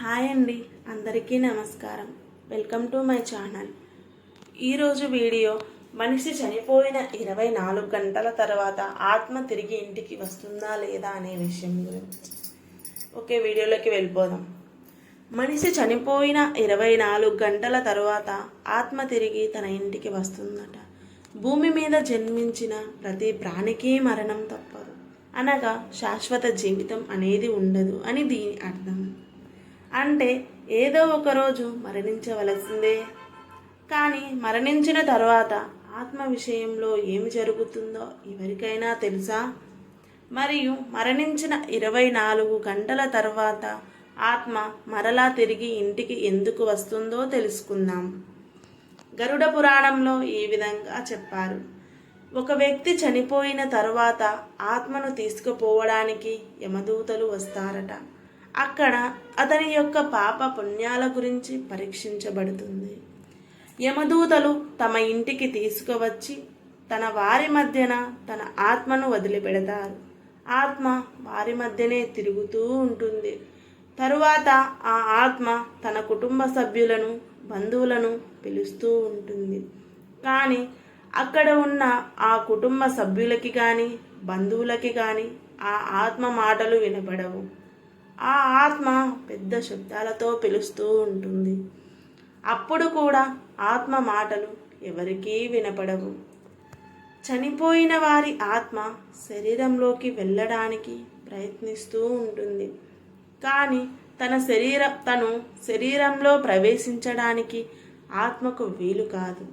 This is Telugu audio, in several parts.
హాయ్ అండి అందరికీ నమస్కారం. Welcome to my channel. ఈరోజు వీడియో మనిషి చనిపోయిన ఇరవై నాలుగు గంటల తర్వాత ఆత్మ తిరిగి ఇంటికి వస్తుందా లేదా అనే విషయం గురించి. ఓకే వీడియోలోకి వెళ్ళిపోదాం. మనిషి చనిపోయిన ఇరవై నాలుగు గంటల తర్వాత ఆత్మ తిరిగి తన ఇంటికి వస్తుందట. భూమి మీద జన్మించిన ప్రతి ప్రాణికి మరణం తప్పదు అనగా శాశ్వత జీవితం అనేది ఉండదు అని దీని అర్థం. అంటే ఏదో ఒక రోజు మరణించవలసిందే. కానీ మరణించిన తర్వాత ఆత్మ విషయంలో ఏమి జరుగుతుందో ఎవరికైనా తెలుసా? మరియు మరణించిన ఇరవై నాలుగు గంటల తర్వాత ఆత్మ మరలా తిరిగి ఇంటికి ఎందుకు వస్తుందో తెలుసుకుందాం. గరుడ పురాణంలో ఈ విధంగా చెప్పారు. ఒక వ్యక్తి చనిపోయిన తర్వాత ఆత్మను తీసుకుపోవడానికి యమదూతలు వస్తారట. అక్కడ అతని యొక్క పాప పుణ్యాల గురించి పరీక్షించబడుతుంది. యమదూతలు తమ ఇంటికి తీసుకువచ్చి తన వారి మధ్యన తన ఆత్మను వదిలిపెడతారు. ఆత్మ వారి మధ్యనే తిరుగుతూ ఉంటుంది. తరువాత ఆ ఆత్మ తన కుటుంబ సభ్యులను బంధువులను పిలుస్తూ ఉంటుంది. కానీ అక్కడ ఉన్న ఆ కుటుంబ సభ్యులకి కానీ బంధువులకి కానీ ఆ ఆత్మ మాటలు వినపడవు ఆ ఆత్మ పెద్ద శబ్దాలతో పిలుస్తూ ఉంటుంది. అప్పుడు కూడా ఆత్మ మాటలు ఎవరికీ వినపడవు. చనిపోయిన వారి ఆత్మ శరీరంలోకి వెళ్ళడానికి ప్రయత్నిస్తూ ఉంటుంది. కానీ తన శరీర తను శరీరంలో ప్రవేశించడానికి ఆత్మకు వీలు కాదు.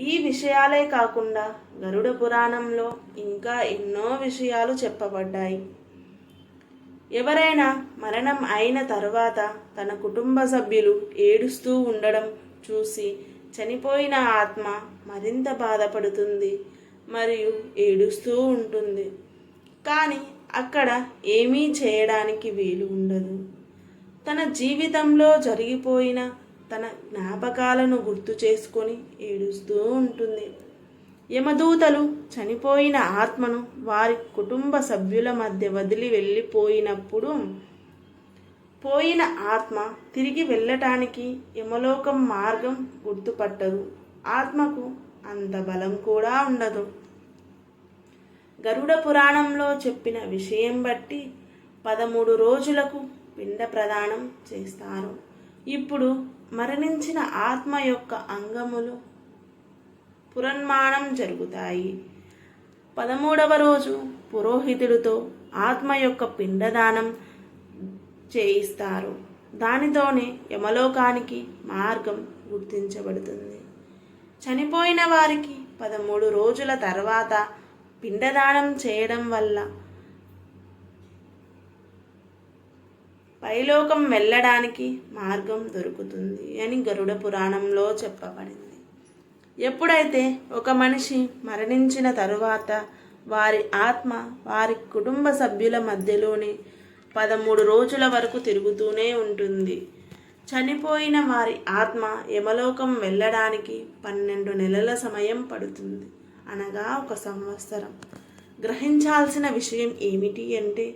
ఈ విషయాలే కాకుండా గరుడ పురాణంలో ఇంకా ఎన్నో విషయాలు చెప్పబడ్డాయి. ఎవరైనా మరణం అయిన తర్వాత తన కుటుంబ సభ్యులు ఏడుస్తూ ఉండడం చూసి చనిపోయిన ఆత్మ మరింత బాధపడుతుంది మరియు ఏడుస్తూ ఉంటుంది. కానీ అక్కడ ఏమీ చేయడానికి వీలు ఉండదు. తన జీవితంలో జరిగిపోయిన తన జ్ఞాపకాలను గుర్తు చేసుకొని ఏడుస్తూ ఉంటుంది. యమదూతలు చనిపోయిన ఆత్మను వారి కుటుంబ సభ్యుల మధ్య వదిలి వెళ్ళిపోయినప్పుడు పోయిన ఆత్మ తిరిగి వెళ్ళటానికి యమలోకం మార్గం గుర్తుపట్టదు. ఆత్మకు అంత బలం కూడా ఉండదు. గరుడ పురాణంలో చెప్పిన విషయం బట్టి పదమూడు రోజులకు పిండ ప్రదానం చేస్తారు. ఇప్పుడు మరణించిన ఆత్మ యొక్క అంగములు పురన్మాణం జరుగుతాయి. పదమూడవ రోజు పురోహితుడితో ఆత్మ యొక్క పిండదానం చేయిస్తారు. దానితోనే యమలోకానికి మార్గం గుర్తించబడుతుంది. చనిపోయిన వారికి పదమూడు రోజుల తర్వాత పిండదానం చేయడం వల్ల పైలోకం వెళ్ళడానికి మార్గం దొరుకుతుంది అని గరుడ పురాణంలో చెప్పబడింది. ఎప్పుడైతే ఒక మనిషి మరణించిన తరువాత వారి ఆత్మ వారి కుటుంబ సభ్యుల మధ్యలోనే పదమూడు రోజుల వరకు తిరుగుతూనే ఉంటుంది. చనిపోయిన వారి ఆత్మ యమలోకం వెళ్ళడానికి పన్నెండు నెలల సమయం పడుతుంది. అనగా ఒక సంవత్సరం. గ్రహించాల్సిన విషయం ఏమిటి అంటే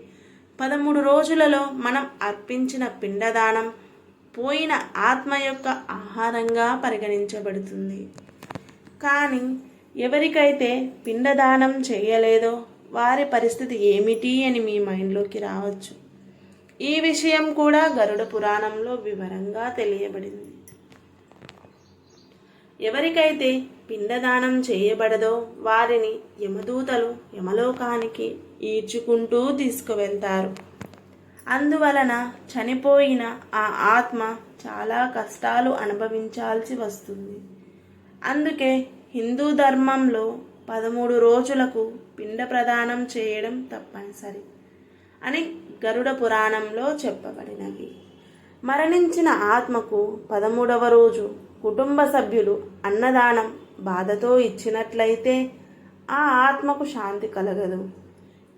పదమూడు రోజులలో మనం అర్పించిన పిండదానం పోయిన ఆత్మ యొక్క ఆహారంగా పరిగణించబడుతుంది. కానీ ఎవరికైతే పిండదానం చేయలేదో వారి పరిస్థితి ఏమిటి అని మీ మైండ్లోకి రావచ్చు. ఈ విషయం కూడా గరుడ పురాణంలో వివరంగా తెలియబడింది. ఎవరికైతే పిండదానం చేయబడదో వారిని యమదూతలు యమలోకానికి ఈడ్చుకుంటూ తీసుకువెళ్తారు. అందువలన చనిపోయిన ఆ ఆత్మ చాలా కష్టాలు అనుభవించాల్సి వస్తుంది. అందుకే హిందూ ధర్మంలో పదమూడు రోజులకు పిండ ప్రదానం చేయడం తప్పనిసరి అని గరుడ పురాణంలో చెప్పబడినవి మరణించిన ఆత్మకు పదమూడవ రోజు కుటుంబ సభ్యులు అన్నదానం బాధతో ఇచ్చినట్లయితే ఆ ఆత్మకు శాంతి కలగదు.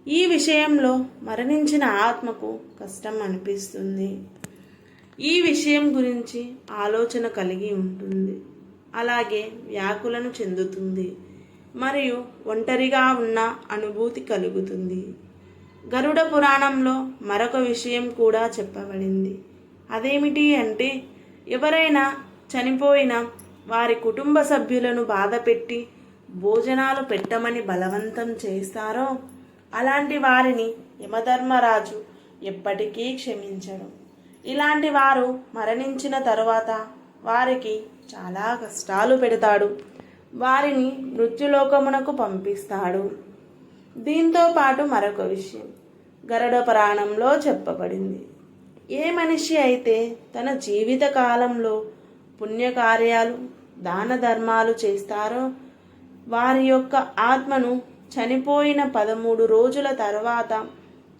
ఈ విషయంలో మరణించిన ఆత్మకు కష్టం అనిపిస్తుంది. ఈ విషయం గురించి ఆలోచన కలిగి ఉంటుంది. అలాగే వ్యాకులను చెందుతుంది. మరియు ఒంటరిగా ఉన్న అనుభూతి కలుగుతుంది. గరుడ పురాణంలో మరొక విషయం కూడా చెప్పబడింది. అదేమిటి అంటే ఎవరైనా చనిపోయిన వారి కుటుంబ సభ్యులను బాధపెట్టి భోజనాలు పెట్టమని బలవంతం చేస్తారో అలాంటి వారిని యమధర్మరాజు ఎప్పటికీ క్షమించడు. ఇలాంటి వారు మరణించిన తరువాత వారికి చాలా కష్టాలు పెడతాడు. వారిని మృత్యులోకమునకు పంపిస్తాడు. దీంతో పాటు మరొక విషయం గరుడ పురాణంలో చెప్పబడింది. ఏ మనిషి అయితే తన జీవిత కాలంలో పుణ్యకార్యాలు దాన ధర్మాలు చేస్తారో వారి యొక్క ఆత్మను చనిపోయిన పదమూడు రోజుల తర్వాత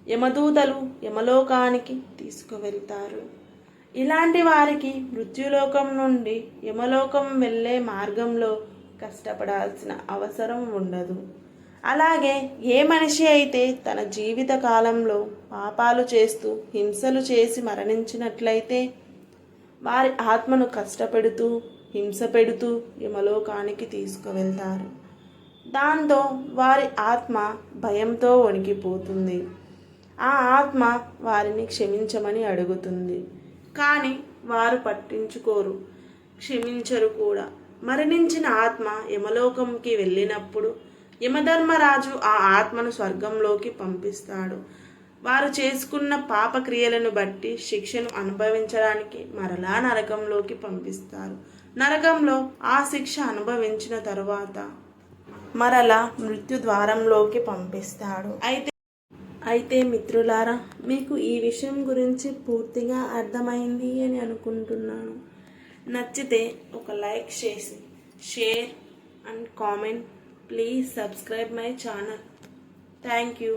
యమదూతలు యమలోకానికి తీసుకువెళ్తారు. ఇలాంటి వారికి మృత్యులోకం నుండి యమలోకం వెళ్ళే మార్గంలో కష్టపడాల్సిన అవసరం ఉండదు. అలాగే ఏ మనిషి అయితే తన జీవిత కాలంలో పాపాలు చేస్తూ హింసలు చేసి మరణించినట్లయితే వారి ఆత్మను కష్టపెడుతూ హింస పెడుతూ యమలోకానికి తీసుకువెళ్తారు. దాంతో వారి ఆత్మ భయంతో వణికిపోతుంది. ఆ ఆత్మ వారిని క్షమించమని అడుగుతుంది. కానీ వారు పట్టించుకోరు క్షమించరు కూడా. మరణించిన ఆత్మ యమలోకంకి వెళ్ళినప్పుడు యమధర్మరాజు ఆ ఆత్మను స్వర్గంలోకి పంపిస్తాడు. వారు చేసుకున్న పాపక్రియలను బట్టి శిక్షను అనుభవించడానికి మరలా నరకంలోకి పంపిస్తారు. నరకంలో ఆ శిక్ష అనుభవించిన తరువాత మరలా మృత్యు ద్వారంలోకి పంపిస్తాడు. అయితే అయితే మిత్రులారా మీకు ఈ విషయం గురించి పూర్తిగా అర్థమైంది అని అనుకుంటున్నాను. నచ్చితే ఒక లైక్ చేసి share and comment. Please subscribe my channel. Thank you.